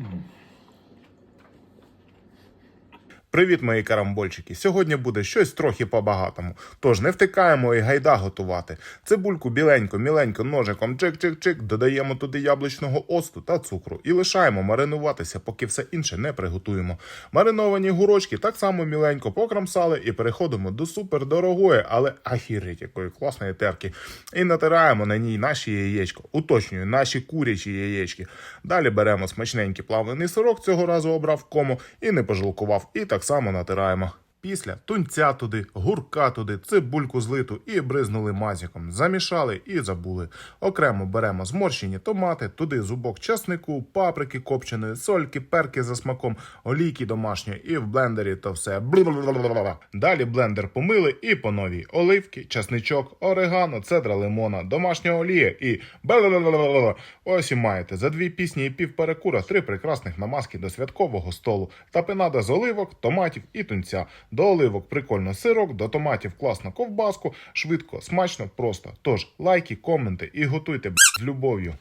嗯。Привіт, мої карамбольчики! Сьогодні буде щось трохи по-багатому. Тож не втикаємо і гайда готувати. Цибульку біленько, міленько, ножиком чик-чик-чик, додаємо туди яблучного оцту та цукру і лишаємо маринуватися, поки все інше не приготуємо. Мариновані гурочки так само міленько покрамсали і переходимо до супердорогої, але ахірить якої класної терки. І натираємо на ній наші яєчко. Уточнюю, наші курячі яєчки. Далі беремо смачненький плавлений сирок, цього разу обрав кому і не пожалкував. І так само натираємо. Після тунця туди, гурка туди, цибульку злиту і бризнули мазіком. Замішали і забули. Окремо беремо зморщені томати, туди зубок часнику, паприки копченої, сольки, перки за смаком, олійки домашньої і в блендері то все. Далі блендер помили і по новій. Оливки, часничок, орегано, цедра лимона, домашня олія і. Ось і маєте за дві пісні і пів перекура три прекрасних намазки до святкового столу. Тапинада з оливок, томатів і тунця. До оливок прикольно сирок, до томатів класно ковбаску, швидко, смачно, просто. Тож лайки, коменти і готуйте з любов'ю.